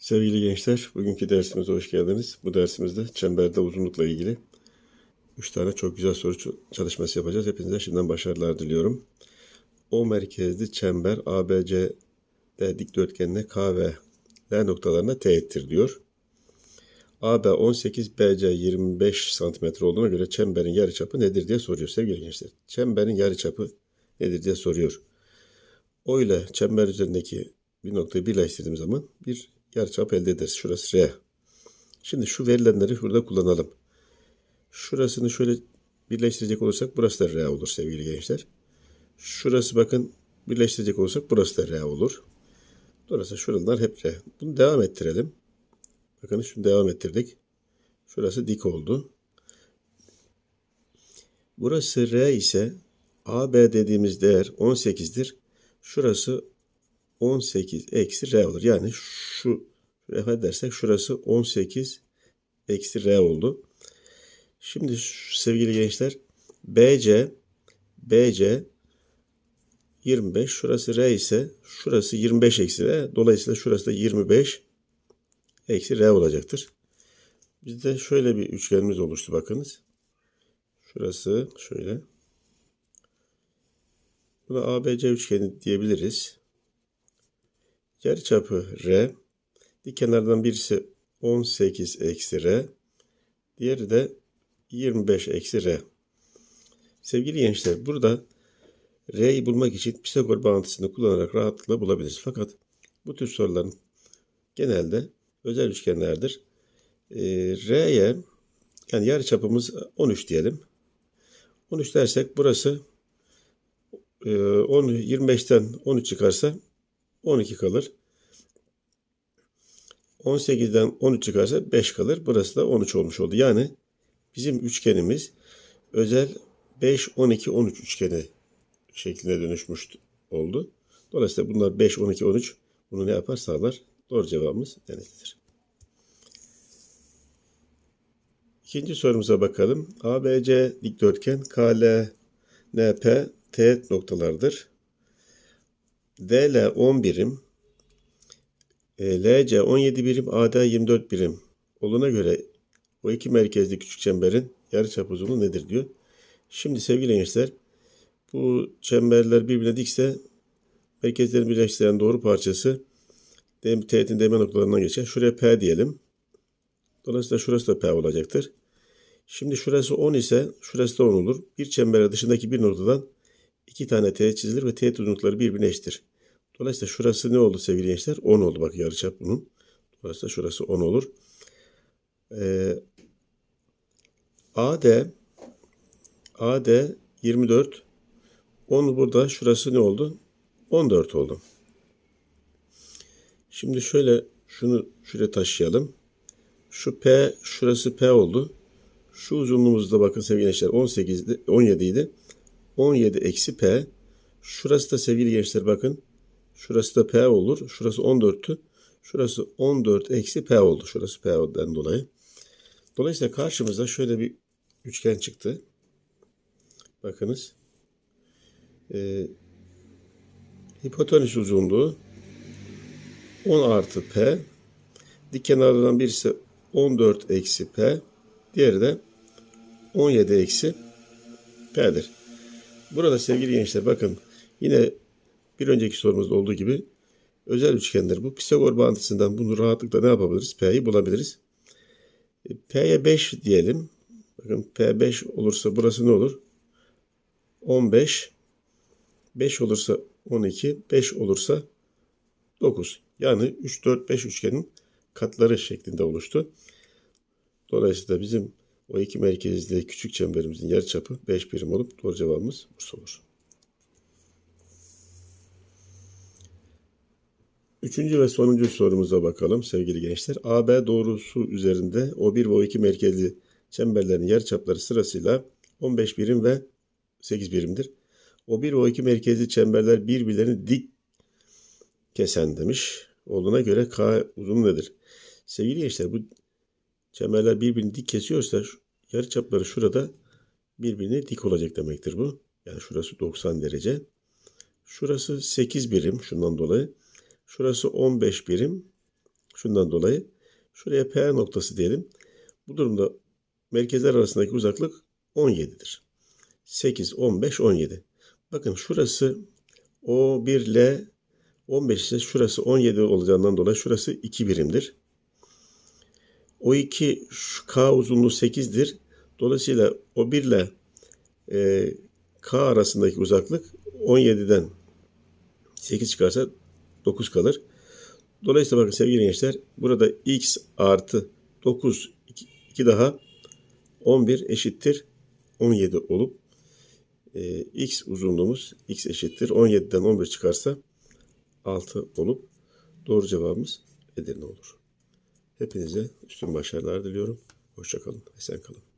Sevgili gençler, bugünkü dersimize hoş geldiniz. Bu dersimizde çemberde uzunlukla ilgili 3 tane çok güzel soru çalışması yapacağız. Hepinize şimdiden başarılar diliyorum. O merkezli çember ABC dikdörtgenine K ve L noktalarına teğettir diyor. AB 18, BC 25 cm olduğuna göre çemberin yarıçapı nedir diye soruyor sevgili gençler. Çemberin yarıçapı nedir diye soruyor. O ile çember üzerindeki bir noktayı birleştirdiğim zaman bir yarıçap elde ederiz. Şurası R. Şimdi şu verilenleri burada kullanalım. Şurasını şöyle birleştirecek olursak burası da R olur sevgili gençler. Şurası bakın birleştirecek olursak burası da R olur. Dolayısıyla şuralar hep R. Bunu devam ettirelim. Bakın şunu devam ettirdik. Şurası dik oldu. Burası R ise AB dediğimiz değer 18'dir. Şurası 18 eksi R olur. Yani şu refer dersek şurası 18 eksi R oldu. Şimdi sevgili gençler BC BC 25 şurası R ise şurası 25 eksi R. Dolayısıyla şurası da 25 eksi R olacaktır. Bizde şöyle bir üçgenimiz oluştu bakınız. Şurası şöyle. Buna ABC üçgeni diyebiliriz. Yarıçapı R. Dik kenardan birisi 18 eksi R. Diğeri de 25 eksi R. Sevgili gençler burada R'yi bulmak için Pisagor bağıntısını kullanarak rahatlıkla bulabiliriz. Fakat bu tür soruların genelde özel üçgenlerdir. Ee, R'ye yani yarıçapımız 13 diyelim. 13 dersek burası e, 10, 25'ten 13 çıkarsa 12 kalır. 18'den 13 çıkarsa 5 kalır. Burası da 13 olmuş oldu. Yani bizim üçgenimiz özel 5, 12, 13 üçgeni şekline dönüşmüş oldu. Dolayısıyla bunlar 5, 12, 13 bunu ne yapar sağlar? Doğru cevabımız denizlidir. İkinci sorumuza bakalım. ABC dikdörtgen KLNP teğet noktalardır. DL 10 birim, e, LC 17 birim, AD 24 birim olduğuna göre o iki merkezli küçük çemberin yarıçap uzunluğu nedir diyor. Şimdi sevgili gençler bu çemberler birbirine dikse merkezlerini birleştiren doğru parçası teğetin değme noktalarından geçer. Şuraya P diyelim. Dolayısıyla şurası da P olacaktır. Şimdi şurası 10 ise şurası da 10 olur. Bir çembere dışındaki bir noktadan iki tane teğet çizilir ve teğet uzunlukları birbirine eşittir. Dolayısıyla şurası ne oldu sevgili gençler? 10 oldu bak yarıçap bunun. Dolayısıyla şurası 10 olur. Ee, AD AD 24 10 burada şurası ne oldu? 14 oldu. Şimdi şöyle şunu şuraya taşıyalım. Şu P şurası P oldu. Şu uzunluğumuzda bakın sevgili gençler 18 idi, 17 idi. 17 eksi P. Şurası da sevgili gençler bakın. Şurası da P olur. Şurası 14'tü. Şurası 14 eksi P oldu. Şurası P'den dolayı. Dolayısıyla karşımıza şöyle bir üçgen çıktı. Bakınız. Ee, hipotenüs uzunluğu 10 artı P. Dik kenarlardan birisi 14 eksi P. Diğeri de 17 eksi P'dir. Burada sevgili gençler bakın yine bir önceki sorumuzda olduğu gibi özel üçgendir. Bu Pisagor bağıntısından bunu rahatlıkla ne yapabiliriz? P'yi bulabiliriz. E, P'ye 5 diyelim. Bakın P5 olursa burası ne olur? 15. 5 olursa 12. 5 olursa 9. Yani 3, 4, 5 üçgenin katları şeklinde oluştu. Dolayısıyla bizim o iki merkezli küçük çemberimizin yarıçapı 5 birim olup doğru cevabımız Bursa olur. Üçüncü ve sonuncu sorumuza bakalım sevgili gençler. AB doğrusu üzerinde O1 ve O2 merkezli çemberlerin yarıçapları sırasıyla 15 birim ve 8 birimdir. O1 ve O2 merkezli çemberler birbirlerini dik kesen demiş. Olduğuna göre K uzunluğu nedir? Sevgili gençler bu çemberler birbirini dik kesiyorsa yarıçapları şurada birbirine dik olacak demektir bu. Yani şurası 90 derece. Şurası 8 birim şundan dolayı. Şurası 15 birim. Şundan dolayı şuraya P noktası diyelim. Bu durumda merkezler arasındaki uzaklık 17'dir. 8, 15, 17. Bakın şurası O1 L 15 ise şurası 17 olacağından dolayı şurası 2 birimdir. O2 şu K uzunluğu 8'dir. Dolayısıyla O1 ile e, K arasındaki uzaklık 17'den 8 çıkarsa 9 kalır. Dolayısıyla bakın sevgili gençler burada x artı 9 2 daha 11 eşittir 17 olup e, x uzunluğumuz x eşittir 17'den 11 çıkarsa 6 olup doğru cevabımız Edirne olur. Hepinize üstün başarılar diliyorum. Hoşçakalın. Esen kalın.